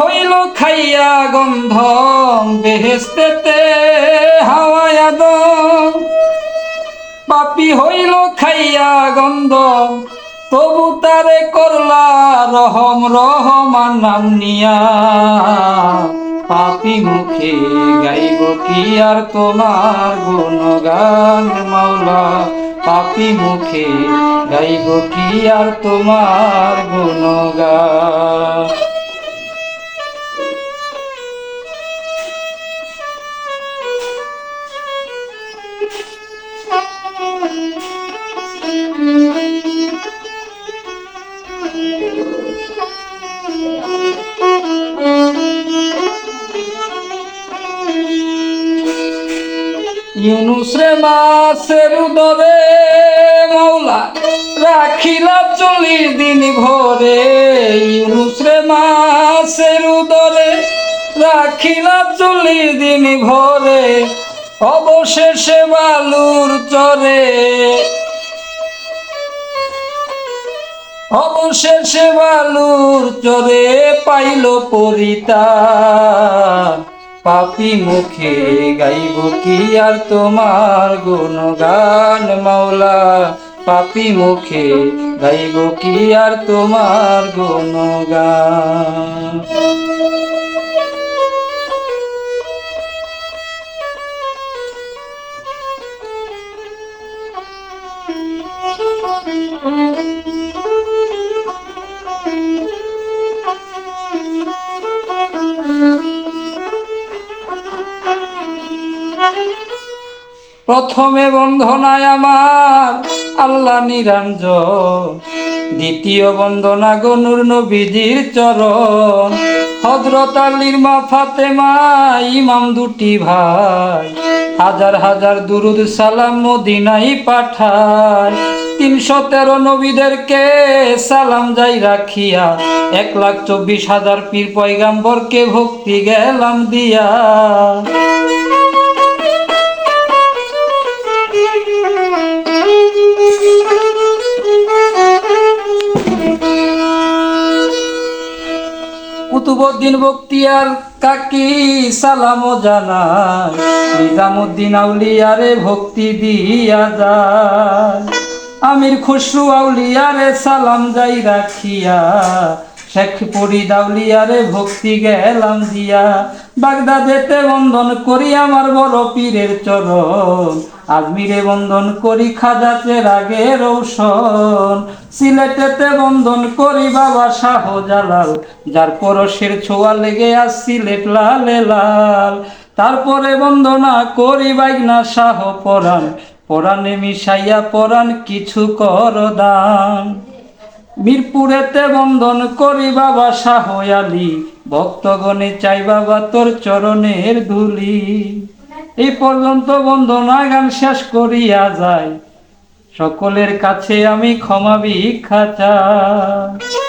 হইল খাইয়া গন্ধ, বেহেস্তেতে হাওয়ায়াদ পাপি হইল খাইয়া গন্ধ, তবু তারে করলা রহম, রহমান নিয়া। পাপি মুখে গাইব কি আর তোমার গুণগান মাওলা? পাপি মুখে গাইব কি আর তোমার গুণগান? ইউনুস রে মাসের উদরে মৌলা রাখিলা চল্লিশ দিন ভরে। ইউনুস রে মাসের উদরে রাখিলা চল্লিশ দিন ভরে। অবশেষে বালুর চরে। অবশেষে বালুর চরে পাইল পরিতান পাপি মুখে গাইব কি আর তোমার গুণগান মাওলা? পাপি মুখে গাইব কি আর তোমার গুণগান? প্রথমে বন্ধনায় আমার আল্লাহ নিরঞ্জন, দ্বিতীয় বন্দনা গনুর নবীজির চরণ। হজরত আলীর মা ফাতেমা, ইমাম দুটি ভাই, হাজার হাজার দুরুদ সালাম মদিনাই পাঠায়। তিনশো তেরো নবীদেরকে সালাম যাই রাখিয়া, এক লাখ চব্বিশ হাজার পীর পয়গাম্বরকে ভক্তি গেলাম দিয়া। কুতুবুদ্দিন বক্তিয়ার কাকি সালাম জানায়। নিজামুদ্দিন আউলিয়ারে ভক্তি দিয়া যায়। আমির খুশরু আউলিয়ারে সালাম যাই রাখিয়া। শেখ ফরিদ আউলিয়ারে ভক্তি গেলাম দিয়া। বাগদাদেতে বন্ধন করি আমার বড় পীরের চরণ। আজমিরে বন্ধন করি খাজাতে রাগে রৌশন। সিলেটেতে বন্ধন করি বাবা শাহ জালাল যার পরশের ছোঁয়া লেগে আস সিলেট লালে লাল। তারপরে বন্দনা করি বাইগনা শাহ পরাণ, পরাণে মিশাইয়া পরাণ কিছু কর দান। মিরপুরেতে বন্ধন করি বাবা শাহ আলী, ভক্তগণে চাই বাবা তোর চরণের ধুলি। এই পর্যন্ত বন্দনা গান শেষ করিয়া যায় সকলের কাছে আমি ক্ষমা ভিক্ষা চাই।